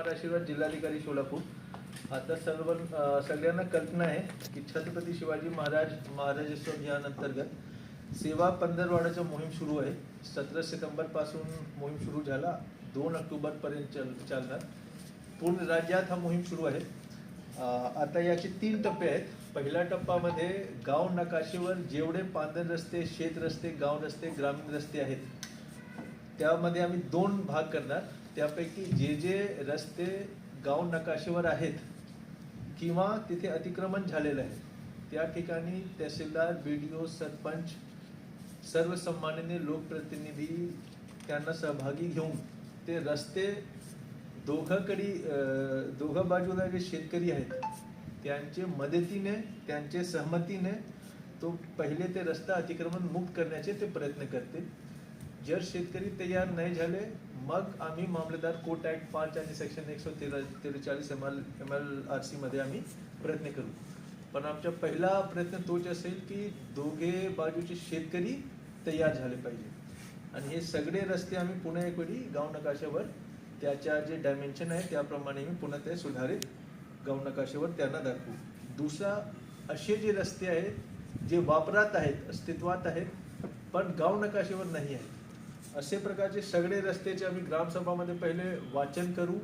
कुमार आशीर्वाद जिल्हाधिकारी सोलापूर. आता सर्व सगळ्यांना कल्पना आहे की छत्रपती शिवाजी महाराज महाराजेश्वर या अंतर्गत सेवा पंधरवाडाचा मोहीम सुरू आहे. सतरा सप्टेंबर मोहीम सुरू झाला. दोन ऑक्टोबरपर्यंत चल चालणार. पूर्ण राज्यात हा मोहीम सुरू आहे. आता याचे तीन टप्पे आहेत. पहिल्या टप्प्यामध्ये गाव नकाशेवर जेवढे पांदर रस्ते शेत रस्ते गाव रस्ते ग्रामीण रस्ते आहेत त्यामध्ये आम्ही दोन भाग करणार. त्यापैकी जे जे रस्ते गाव नकाशेवर आहेत किंवा तिथे अतिक्रमण झालेलं आहे त्या ठिकाणी तहसीलदार बी डी ओ सरपंच सर्व सन्माननीय लोकप्रतिनिधी त्यांना सहभागी घेऊन ते रस्ते दोघंकडी दोघं बाजूला जे शेतकरी आहेत त्यांचे मदतीने त्यांचे सहमतीने तो पहिले ते रस्ता अतिक्रमण मुक्त करण्याचे ते प्रयत्न करतील. जर शेतकरी तयार नाही झाले मग आम्ही मामलेदार कोर्ट ऍक्ट पाच आणि सेक्शन एकशे तेरा त्रेचाळीस M L M L R सीमध्ये आम्ही प्रयत्न करू. पण आमचा पहिला प्रयत्न तोच असेल की दोघे बाजूचे शेतकरी तयार झाले पाहिजे. आणि हे सगळे रस्ते आम्ही पुन्हा एक वेळी गाव नकाशावर त्याच्या जे डायमेन्शन आहे त्याप्रमाणे मी पुन्हा ते सुधारित गाव नकाशावर त्यांना दाखवू. दुसरा असे जे रस्ते आहेत जे वापरात आहेत अस्तित्वात आहेत पण गाव नकाशेवर नाही आहेत असे प्रकारचे सगळे रस्त्याचे आम्ही ग्रामसभामध्ये पहिले वाचन करू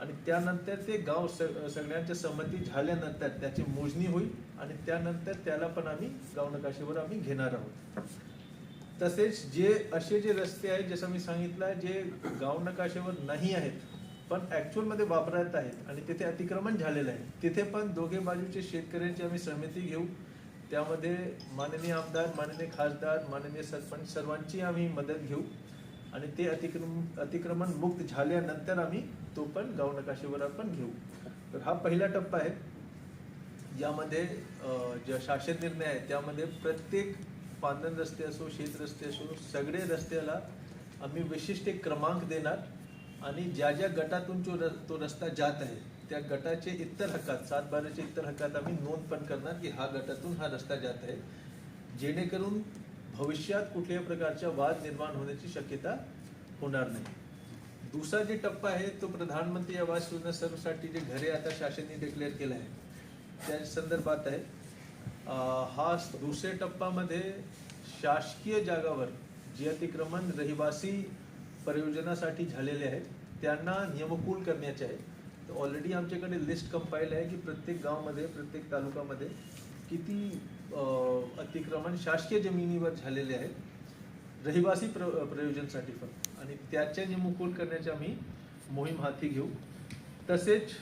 आणि त्यानंतर ते गाव स- सगळ्यांच्या संमती झाल्यानंतर त्याची मोजणी होईल आणि त्यानंतर त्याला पण आम्ही गाव नकाशेवर आम्ही घेणार आहोत. तसेच जे असे जे रस्ते आहेत जसं मी सांगितलं जे गाव नकाशेवर नाही आहेत पण ॲक्च्युअलमध्ये मध्ये आहेत आणि तिथे अतिक्रमण झालेलं आहे तिथे पण दोघे बाजूचे शेतकऱ्यांची आम्ही समिती घेऊ त्यामध्ये माननीय आमदार माननीय खासदार माननीय सरपंच सर्वांची आम्ही मदत घेऊ. आणि ते अतिक्रम अतिक्रमण मुक्त झाल्यानंतर आम्ही तो पण गाव नकाशेवर आपण घेऊ. तर हा पहिला टप्पा आहे. यामध्ये ज्या जे शासन निर्णय आहे त्यामध्ये प्रत्येक पांदन रस्ते असो शेत रस्ते असो सगळे रस्त्याला आम्ही विशिष्ट क्रमांक देणार. आणि ज्या ज्या गटातून जो र- तो रस्ता जात आहे त्या गटाचे इतर हक्कात सात इतर हक्कात आम्ही नोंद पण करणार की हा गटातून हा रस्ता जात आहे. जेणेकरून भविष्यात कुठल्याही प्रकारचा वाद निर्माण होण्याची शक्यता होणार नाही. दुसरा जे टप्पा आहे तो प्रधानमंत्री आवास योजना सर्वसाठी जे घरे आता शासनाने डिक्लेअर केलं आहे त्या संदर्भात आहे. हा दुसऱ्या टप्प्यामध्ये शासकीय जागावर जे अतिक्रमण रहिवासी परियोजनासाठी झालेले आहेत त्यांना नियमकूल करण्याचे आहे ऑलरेडी आमच्याकडे लिस्ट कंपाईल आहे की प्रत्येक गावामध्ये प्रत्येक तालुक्यामध्ये किती अतिक्रमण शासकीय जमिनीवर झालेले आहेत. रहिवासी प्र प्रयोजनसाठी पण. आणि त्याच्या निमुकूल करण्याची आम्ही मोहीम हाती घेऊ. तसेच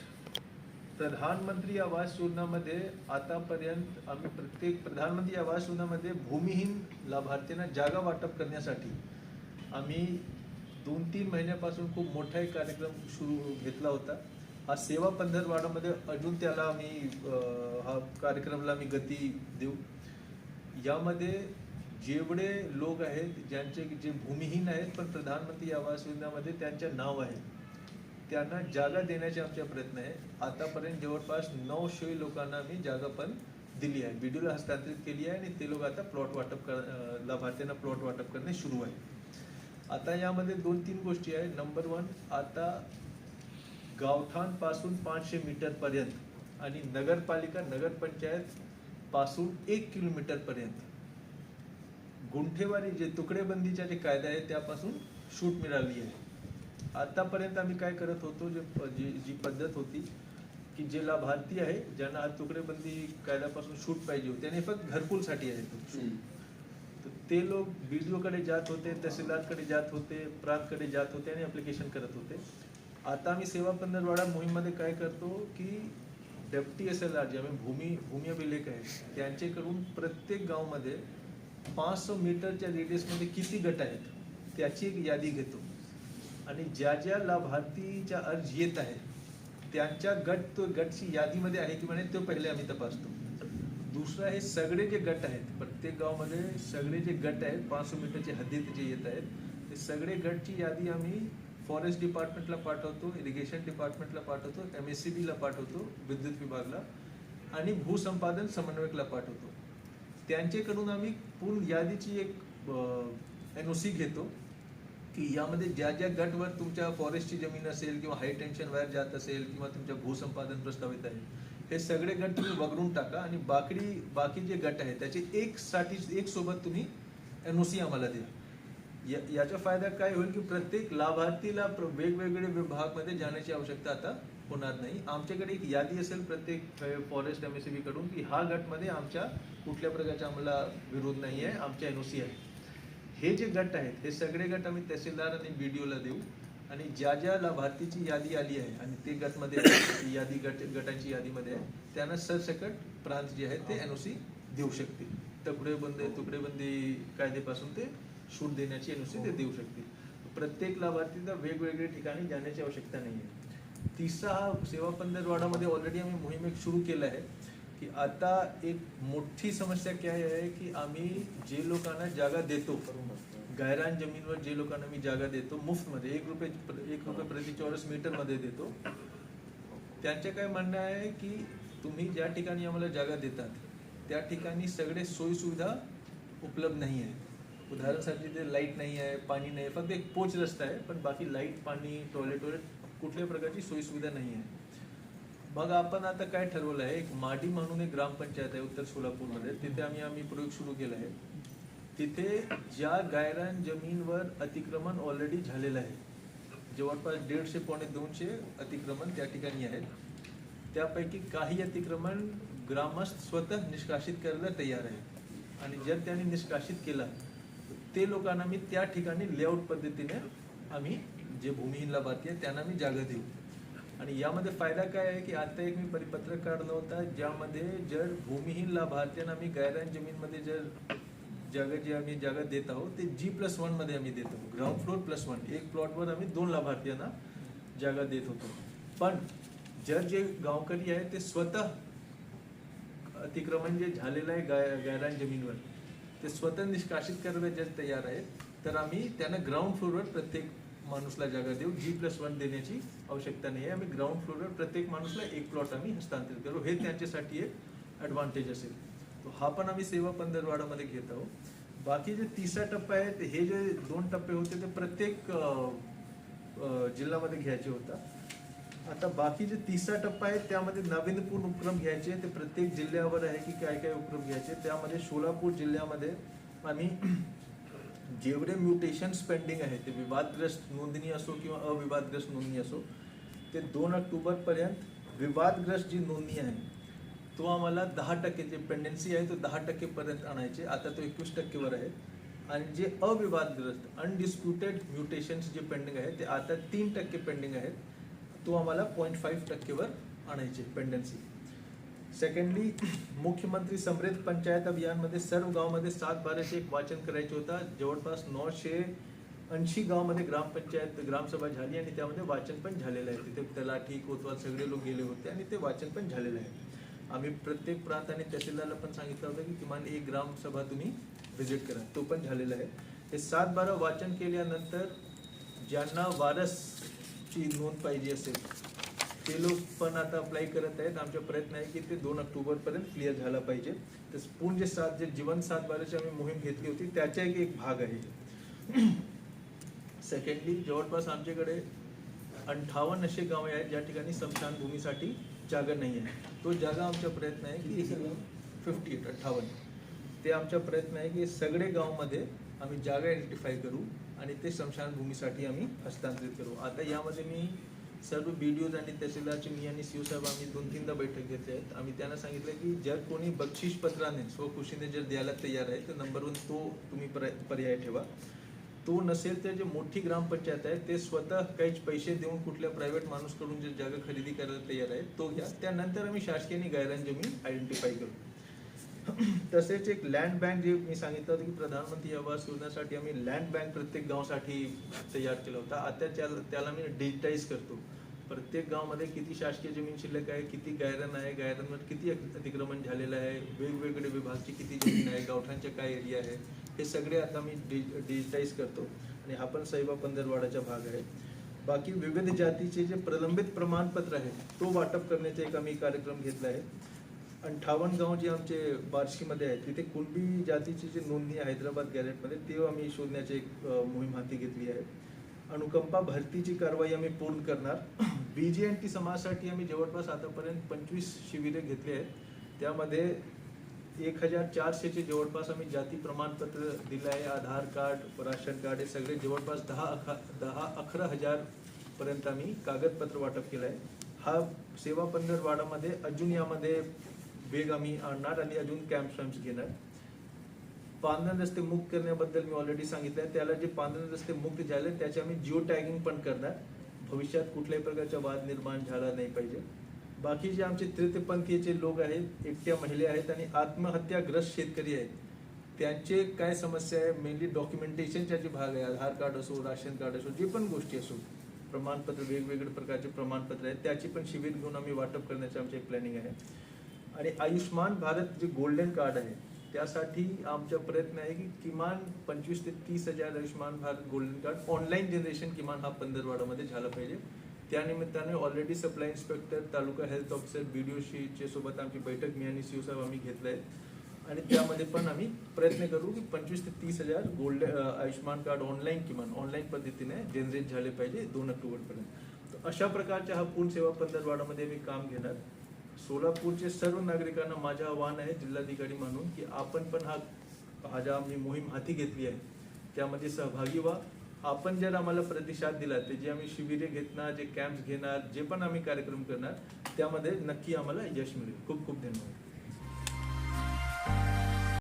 प्रधानमंत्री आवास योजनामध्ये आतापर्यंत आम्ही प्रत्येक प्रधानमंत्री आवास योजनामध्ये भूमिहीन लाभार्थ्यांना जागा वाटप करण्यासाठी आम्ही दोन तीन महिन्यापासून खूप मोठा एक कार्यक्रम सुरू घेतला होता. हा सेवा पंधरवाडामध्ये अजून त्याला आम्ही हा कार्यक्रमला आम्ही गती देऊ. यामध्ये जेवढे लोक आहेत ज्यांचे जे भूमिहीन आहेत पण प्रधानमंत्री आवास योजनामध्ये त्यांचे नाव आहे त्यांना जागा देण्याचे आमचा प्रयत्न आहे आतापर्यंत जवळपास नऊशे लोकांना आम्ही जागा पण दिली आहे. बीडीओला हस्तांतरित केली आहे आणि ते लोक आता प्लॉट वाटप कर लाभार्थ्यांना प्लॉट वाटप करणे सुरू आहे. आता यामध्ये दोन तीन गोष्टी आहे नंबर वन आता गावठाणपासून पाचशे मीटर पर्यंत आणि नगरपालिका नगरपंचायत पासून एक किलोमीटर पर्यंत. गुंठेवारी जे तुकडेबंदीचा जे कायदा आहे त्यापासून सूट मिळाली आहे. आतापर्यंत आम्ही काय करत होतो जे जी जी पद्धत होती की जे लाभार्थी आहे ज्यांना आज तुकडेबंदी कायद्यापासून सूट पाहिजे होती आणि फक्त घरकुलसाठी आहे तो. तर ते लोक BDO कडे जात होते तहसीलदारकडे जात होते प्रांतकडे जात होते आणि ऍप्लिकेशन करत होते. आता आम्ही सेवा पंधरवाडा मोहीममध्ये काय करतो की deputy S L R J आम्ही भूमी भूमी अभिलेख आहे त्यांच्याकडून प्रत्येक गावमध्ये पाचशे मीटरच्या रेडियसमध्ये किती गट आहेत त्याची एक यादी घेतो. आणि ज्या ज्या लाभार्थीच्या अर्ज येत आहेत त्यांच्या गट तो गटची यादीमध्ये आहे की म्हणे तो पहिले आम्ही तपासतो. दुसरं हे सगळे जे गट आहेत प्रत्येक गावामध्ये सगळे जे गट आहेत पाचशे मीटरच्या हद्दीत जे येत आहेत ते सगळे गटची यादी आम्ही फॉरेस्ट डिपार्टमेंटला पाठवतो इरिगेशन डिपार्टमेंटला पाठवतो एम एस सी बीला पाठवतो विद्युत विभागला आणि भूसंपादन समन्वयकला पाठवतो. त्यांच्याकडून आम्ही पूर्ण यादीची एक एन ओ सी घेतो की यामध्ये ज्या ज्या गटवर तुमच्या फॉरेस्टची जमीन असेल किंवा हाय टेन्शन वायर जात असेल किंवा तुमच्या भूसंपादन प्रस्तावित आहे हे सगळे गट तुम्ही वगळून टाका आणि बाकी बाकी जे गट आहेत त्याचे एक साठी एक सोबत तुम्ही एनओसी आम्हाला द्या. या- याचा फायदा काय होईल की प्रत्येक लाभार्थीला वेगवेगळे विभागमध्ये जाण्याची आवश्यकता आता होणार नाही. आमच्याकडे एक यादी असेल प्रत्येक फॉरेस्ट एम एसकडून की हा गटमध्ये आमच्या कुठल्या प्रकारचा आम्हाला विरोध नाही आहे आमच्या एनओसी आहे. हे जे गट आहेत हे सगळे गट आम्ही तहसीलदार आणि बीडीओला देऊ आणि ज्या ज्या लाभार्थीची यादी आली आहे आणि ते गटमध्ये यादी गट गटांची यादीमध्ये आहे त्यांना सरसकट प्रांत जे आहेत ते एनओसी देऊ शकतील. तुकडेबंदी तुकडेबंदी कायद्यापासून ते सूट देण्याची एनओसी ते देऊ शकतील. प्रत्येक लाभार्थीला वेगवेगळ्या ठिकाणी जाण्याची आवश्यकता नाही आहे. तिसरा हा सेवा पंधरवाडामध्ये ऑलरेडी आम्ही मोहीम एक सुरू केलं आहे की आता एक मोठी समस्या काय आहे की आम्ही जे लोकांना जागा देतो गायरान जमीनवर जे लोकांना मी जागा देतो मुफ्तमध्ये एक रुपये एक रुपये प्रति चौरस मीटरमध्ये देतो त्यांचे काय म्हणणं आहे की तुम्ही ज्या ठिकाणी आम्हाला जागा देतात त्या ठिकाणी सगळे सोयीसुविधा उपलब्ध नाही आहे उदाहरणासाठी ते लाइट नाही आहे पाणी नाही आहे फक्त एक पोच रस्ता आहे पण बाकी लाइट पाणी टॉयलेट वॉयलेट कुठल्याही प्रकारची सोयीसुविधा नाही आहे. मग आपण आता काय ठरवलं आहे? एक माडी म्हणून एक ग्रामपंचायत आहे उत्तर सोलापूरमध्ये. तिथे आम्ही आम्ही प्रयोग सुरू केला आहे. तिथे ज्या गायरान जमीनवर अतिक्रमण ऑलरेडी झालेलं आहे जवळपास दीडशे पावणे दोनशे अतिक्रमण त्या ठिकाणी आहेत. त्यापैकी काही अतिक्रमण ग्रामस्थ स्वतः निष्कासित करायला तयार आहे आणि जर त्यांनी निष्कासित केला ते लोकांना मी त्या ठिकाणी लेआउट पद्धतीने आम्ही जे भूमिहीन लाभार्थी आहे त्यांना मी जागा देऊ. आणि यामध्ये फायदा काय आहे की आता एक मी परिपत्रक काढलं होता ज्यामध्ये जर भूमिहीन लाभार्थ्यांना आम्ही गायरान जमीनमध्ये जर जागा जी आम्ही जागा देत आहोत ते जी प्लस वनमध्ये आम्ही देत आहोत. ग्राउंड फ्लोर प्लस वन एक प्लॉटवर आम्ही दोन लाभार्थ्यांना जागा देत होतो. पण जर जे गावकरी आहे ते स्वतः अतिक्रमण जे झालेलं आहे गाय गायरान जमीनवर ते स्वतः निष्कासित करायला जर तयार आहेत तर आम्ही त्यांना ग्राउंड फ्लोअरवर प्रत्येक माणूसला जागा देऊ. जी प्लस वन देण्याची आवश्यकता नाही आहे. आम्ही ग्राउंड फ्लोअरवर प्रत्येक माणूसला एक प्लॉट आम्ही हस्तांतरित करू. हे त्यांच्यासाठी एक ॲडव्हान्टेज असेल. तो हा पण आम्ही सेवा पंधरवाडामध्ये घेत आहोत. बाकी जे तिसरा टप्पा आहे हे जे दोन टप्पे होते ते प्रत्येक जिल्ह्यामध्ये घ्यायचे होता. आता बाकी जे तिसरा टप्पा आहे त्यामध्ये नाविन्यपूर्ण उपक्रम घ्यायचे. ते प्रत्येक जिल्ह्यावर आहे की काय काय उपक्रम घ्यायचे. त्यामध्ये सोलापूर जिल्ह्यामध्ये आम्ही जेवढे म्युटेशन पेंडिंग आहे ते विवादग्रस्त नोंदणी असो किंवा अविवादग्रस्त नोंदणी असो ते दोन ऑक्टोबरपर्यंत विवादग्रस्त जी नोंदणी आहे तो आम्हाला दहा टक्के जे पेंडन्सी आहे तो दहा टक्केपर्यंत आणायचे. आता तो एकवीस टक्केवर आहे. आणि जे अविवादग्रस्त अनडिस्प्युटेड म्युटेशन्स जे पेंडिंग आहे ते आता तीन टक्के पेंडिंग आहेत. तो आम्हाला पॉईंट फाईव्ह टक्केवर आणायचे पेंडन्सी सेकंडली मुख्यमंत्री समृद्ध पंचायत अभियानमध्ये सर्व गावामध्ये सात बाराचे एक वाचन करायचे होता. जवळपास नऊशे ऐंशी गावामध्ये ग्रामपंचायत ग्रामसभा झाली आणि त्यामध्ये वाचन पण झालेलं आहे. तिथे तलाठी कोतवाल सगळे लोक गेले होते आणि ते वाचन पण झालेलं आहे. आम्ही प्रत्येक प्रांत आणि तहसीलदारला पण सांगितलं होतं की किमान एक ग्रामसभा तुम्ही व्हिजिट करा. तो पण झालेला आहे. हे सात बारा वाचन केल्यानंतर ज्यांना वारस वारसची नोंद पाहिजे असेल. ते लोक पण आता अप्लाय करत आहेत. आमचा प्रयत्न आहे की ते दोन ऑक्टोबरपर्यंत क्लिअर झाला पाहिजे. तर पूर्ण जे सात जे जीवन सात बाराची आम्ही मोहीम घेतली होती त्याचा एक एक भाग आहे. सेकंडली जवळपास आमच्याकडे अंठावन्न असे गावे आहेत ज्या ठिकाणी स्मशानभूमीसाठी जागा नाही आहे. तो जागा आमचा प्रयत्न आहे की फिफ्टी एट अठ्ठावन्न ते आमचा प्रयत्न आहे की सगळे गावमध्ये आम्ही जागा आयडेंटिफाय करू. आणि ते स्मशानभूमीसाठी आम्ही हस्तांतरित करू. आता यामध्ये मी सर्व बी डी ओज आणि तहसीलदारचे मी आणि सीओ साहेब आम्ही दोन तीनदा बैठक घेतली आहेत आम्ही त्यांना सांगितलं की जर कोणी बक्षीस पत्राने स्वखुशीने जर द्यायला तयार आहे तर नंबर वन तो तुम्ही पर्याय पर्याय ठेवा. तो नसेल तर जे मोठी ग्रामपंचायत आहे ते स्वतः काहीच पैसे देऊन कुठल्या प्रायव्हेट माणूसकडून जे जागा खरेदी करायला तयार आहे तो घ्या. त्यानंतर आम्ही शासकीय आणि गायरान जमीन आयडेंटिफाय करू. तसेच एक लँड बँक जे मी सांगितलं होतं की प्रधानमंत्री आवास योजनेसाठी आम्ही लँड बँक प्रत्येक गावासाठी तयार केला होता. आता त्याला त्याला मी डिजिटाईज करतो. प्रत्येक गावामध्ये किती शासकीय जमीन शिल्लक आहे किती गायरन आहे गायरनवर किती अतिक्रमण झालेलं आहे वेगवेगळे विभागची किती जमीन आहे गावठांच्या काय एरिया आहे हे सगळे आता मी डिजिटाईज करतो. आणि हा पण साईबा पंधरवाडाचा भाग आहे. बाकी विविध जातीचे जे प्रलंबित प्रमाणपत्र आहे तो वाटप करण्याचा एक आम्ही कार्यक्रम घेतला आहे. अंठावन गाव जे आमचे बार्शीमध्ये आहे तिथे कुणबी जातीची जी नोंदणी आहे हैदराबाद गॅरेटमध्ये ते आम्ही शोधण्याची एक मोहीम हाती घेतली आहे. अनुकंपा भरतीची कारवाई आम्ही पूर्ण करणार. बी जी एन टी समाजासाठी आम्ही जवळपास आतापर्यंत पंचवीस शिबिरे घेतली आहेत. त्यामध्ये एक हजार चारशेचे जवळपास आम्ही जाती प्रमाणपत्र दिलं आहे आधार कार्ड राशन कार्ड हे सगळे जवळपास दहा अखा दहा अकरा हजार पर्यंत आम्ही कागदपत्र वाटप केलं आहे. हा सेवा पंधरवाडामध्ये अजून यामध्ये वेग आम्ही आणणार आणि अजून कॅम्प स्वॅम्प्स घेणार. पांढरे रस्ते मुक्त करण्याबद्दल मी ऑलरेडी सांगितलं आहे त्याला जे पांढरे रस्ते मुक्त झाले त्याचे आम्ही जिओ टॅगिंग पण करणार. भविष्यात कुठल्याही प्रकारचा वाद निर्माण झाला नाही पाहिजे. बाकी जे आमचे तृतीयपंथीचे लोक आहेत एकट्या महिला आहेत आणि आत्महत्याग्रस्त शेतकरी आहेत त्यांचे काय समस्या आहे? मेनली डॉक्युमेंटेशनच्या जे भाग आहे आधार कार्ड असो राशन कार्ड असो जे पण गोष्टी असो प्रमाणपत्र वेगवेगळ्या प्रकारचे प्रमाणपत्र आहेत त्याची पण शिबिर घेऊन आम्ही वाटप करण्याचे आमचे प्लॅनिंग आहे. आणि आयुष्मान भारत जे गोल्डन कार्ड आहे त्यासाठी आमचा प्रयत्न आहे की किमान पंचवीस ते तीस हजार Ayushman Bharat golden card online generation किमान हा पंधरवाडामध्ये झाला पाहिजे. त्यानिमित्ताने already supply inspector taluka health officer B D ओशीच्या सोबत आमची बैठक मी आणि शिवसाहेब आम्ही घेतलं आहे. आणि त्यामध्ये पण आम्ही प्रयत्न करू की पंचवीस ते तीस हजार गोल्ड आयुष्मान कार्ड ऑनलाईन किमान ऑनलाईन पद्धतीने जनरेट झाले पाहिजे दोन ऑक्टोबरपर्यंत. तर अशा प्रकारच्या हा पूर्ण सेवा पंधरवाडामध्ये मी काम घेणार. सोलापूरचे सर्व नागरिकांना माझं आव्हान आहे जिल्हाधिकारी म्हणून की आपण पण हा हा ज्या आम्ही मोहीम हाती घेतली आहे. त्यामध्ये सहभागी व्हा. आपण जर आम्हाला प्रतिसाद दिला ते जे आम्ही शिबिरे घेणार जे कॅम्प्स घेणार जे पण आम्ही कार्यक्रम करणार त्यामध्ये नक्की आम्हाला यश मिळेल. खूप खूप धन्यवाद.